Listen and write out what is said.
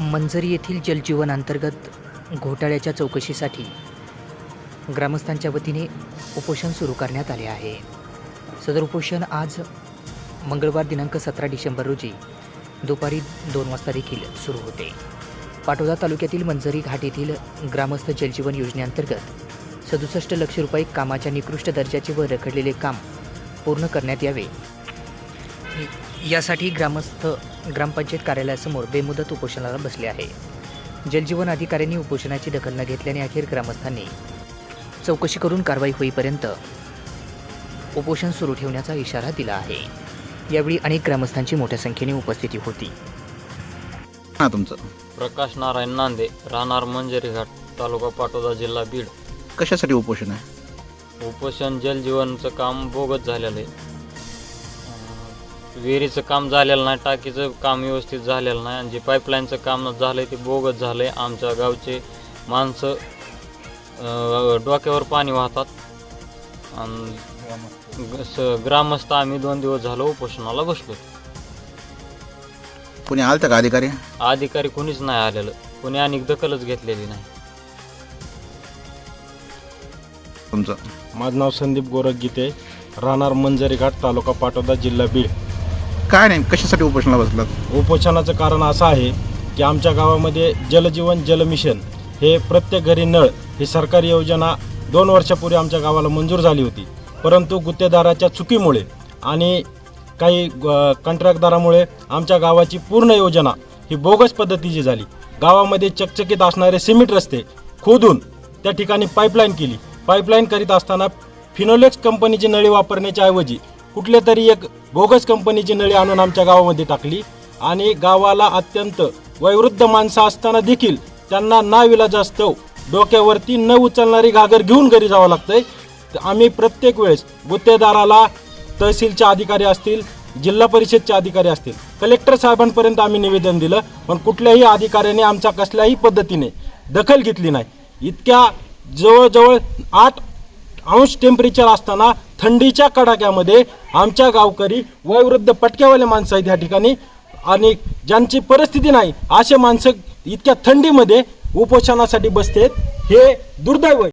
मंजरी येथील जलजीवन अंतर्गत घोटाळ्याच्या चौकशीसाठी ग्रामस्थांच्या वतीने उपोषण सुरू करण्यात आले आहे. सदर उपोषण आज मंगळवार दिनांक सतरा डिसेंबर रोजी दुपारी दोन वाजता देखील सुरू होते. पाटोदा तालुक्यातील मंजरी घाट येथील ग्रामस्थ जलजीवन योजनेअंतर्गत सदुसष्ट लक्ष रुपये कामाच्या निकृष्ट दर्जाचे व रखडलेले काम पूर्ण करण्यात यावे. यासाठी ग्रामस्थ ग्रामपंचायत कार्यालयासमोर बेमुदत उपोषणाला बसले आहे. जलजीवन अधिकाऱ्यांनी उपोषणाची दखल न घेतल्याने अखेर ग्रामस्थांनी चौकशी करून कारवाई होईपर्यंत उपोषण सुरू ठेवण्याचा इशारा दिला आहे. यावेळी अनेक ग्रामस्थांची मोठ्या संख्येने उपस्थिती होती. हा तुमचं. प्रकाश नारायण नांदे राहणार मंजरी घाट तालुका पाटोदा जिल्हा बीड. कशासाठी उपोषण आहे? उपोषण जलजीवनचं काम बोगत झालेलं आहे. विहिरीचं काम झालेलं नाही टाकीचं काम व्यवस्थित झालेलं नाही आणि जे पाईपलाईनचं काम झालं आहे ते बोगत झालं आहे आमच्या गावचे माणसं डोक्यावर पाणी वाहतात. आणि स- ग्रामस्थ आम्ही दोन दिवस झालो उपोषणाला बसलो कोणी आलं का अधिकारी? अधिकारी कोणीच नाही आलेलं. कोणी अनेक दखलच घेतलेली नाही. तुमचं? माझं नाव संदीप गोरख गीते राहणार मंजरी घाट तालुका पाटोदा जिल्हा बीड. काय नाही कशासाठी उपोषणाला बसलात? उपोषणाचं कारण असं आहे की आमच्या गावामध्ये जलजीवन जल मिशन हे प्रत्येक घरी नळ ही सरकारी योजना दोन वर्षापूर्वी आमच्या गावाला मंजूर झाली होती. परंतु गुत्तेदाराच्या चुकीमुळे आणि काही कंत्राटदारामुळे आमच्या गावाची पूर्ण योजना ही बोगस पद्धतीची झाली. गावामध्ये चकचकीत असणारे सिमेंट रस्ते खोदून त्या ठिकाणी पाईपलाईन केली. पाईपलाईन करीत असताना फिनोलेक्स कंपनीची नळी वापरण्याच्या ऐवजी कुठल्या तरी एक बोगस कंपनीची नळी आणून आमच्या गावामध्ये टाकली. आणि गावाला अत्यंत वयोवृद्ध माणसं असताना देखील त्यांना नाविलाजास्तव डोक्यावरती न उचलणारी घागर घेऊन घरी जावं लागतंय. तर आम्ही प्रत्येक वेळेस गुत्तेदाराला तहसीलचे अधिकारी असतील जिल्हा परिषदचे अधिकारी असतील कलेक्टर साहेबांपर्यंत आम्ही निवेदन दिलं. पण कुठल्याही अधिकाऱ्याने आमच्या कसल्याही पद्धतीने दखल घेतली नाही. इतक्या जवळजवळ आठ अंश टेम्परेचर असताना थंडीच्या कडाक्यामध्ये आमच्या गावकरी वयोवृद्ध पटक्यावाले माणसं आहेत ह्या ठिकाणी. आणि ज्यांची परिस्थिती नाही असे माणसं इतक्या थंडीमध्ये उपोषणासाठी बसतेत हे दुर्दैव